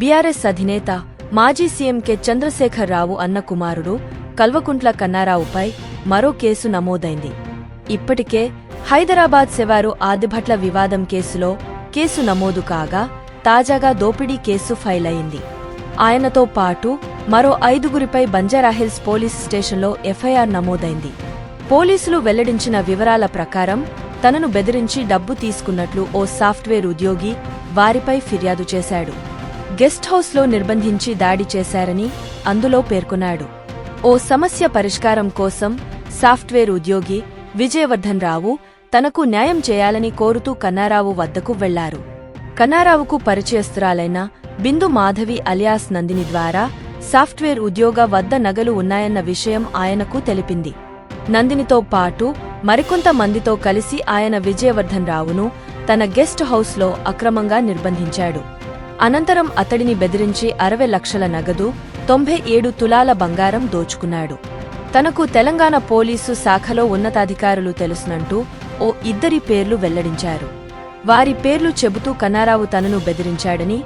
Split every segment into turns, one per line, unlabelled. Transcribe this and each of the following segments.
BRS అధినేత మాజీ CM K Chandrashekar Rao అన్న కుమారుడు కల్వకుంట్ల కన్నారావుపై మరో కేసు నమోదైంది. ఇప్పటికే హైదరాబాద్ శివారు ఆదిభట్ల వివాదం కేసులో కేసు నమోదు కాగా తాజాగా దోపిడీ కేసు ఫైల్ అయింది ఆయనతో పాటు మరో ఐదుగురిపై బంజారాహిల్స్ పోలీస్ స్టేషన్లో ఎఫ్ఐఆర్ నమోదైంది. పోలీసులు వెల్లడించిన వివరాల ప్రకారం తనను బెదిరించి డబ్బు తీసుకున్నట్లు ఓ సాఫ్ట్వేర్ ఉద్యోగి వారిపై ఫిర్యాదు చేశాడు. గెస్ట్ హౌస్లో నిర్బంధించి దాడి చేశారని అందులో పేర్కొన్నాడు. ఓ సమస్య పరిష్కారం కోసం సాఫ్ట్వేర్ ఉద్యోగి విజయవర్ధన్ రావు తనకు న్యాయం చేయాలని కోరుతూ కన్నారావు వద్దకు వెళ్ళారు. కన్నారావుకు పరిచయస్తురాలైన బిందు మాధవి అలియాస్ నందిని ద్వారా సాఫ్ట్వేర్ ఉద్యోగ వద్ద నగలు ఉన్నాయన్న విషయం ఆయనకు తెలిపింది. నందినితో పాటు మరికొంతమందితో కలిసి ఆయన విజయవర్ధన్ రావును తన గెస్ట్ హౌస్లో అక్రమంగా నిర్బంధించాడు. అనంతరం అతడిని బెదిరించి అరవై లక్షల నగదు తొంభై ఏడు తులాల బంగారం దోచుకున్నాడు. తనకు తెలంగాణ పోలీసు శాఖలో ఉన్నతాధికారులు తెలుసునంటూ ఓ ఇద్దరి పేర్లు వెల్లడించారు. వారి పేర్లు చెబుతూ కన్నారావు తనను బెదిరించాడని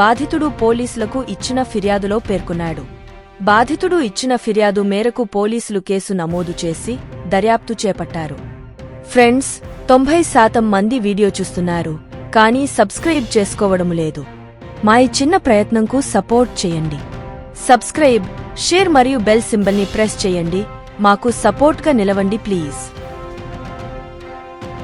బాధితుడు పోలీసులకు ఇచ్చిన ఫిర్యాదులో పేర్కొన్నాడు. బాధితుడు ఇచ్చిన ఫిర్యాదు మేరకు పోలీసులు కేసు నమోదు చేసి దర్యాప్తు చేపట్టారు. ఫ్రెండ్స్ తొంభై శాతం మంది వీడియో చూస్తున్నారు కానీ సబ్స్క్రైబ్ చేసుకోవడం లేదు. మా ఈ చిన్న ప్రయత్నంకు సపోర్ట్ చేయండి. సబ్స్క్రైబ్ షేర్ మరియు బెల్ సింబల్ని ప్రెస్ చేయండి. మాకు సపోర్ట్గా నిలవండి ప్లీజ్.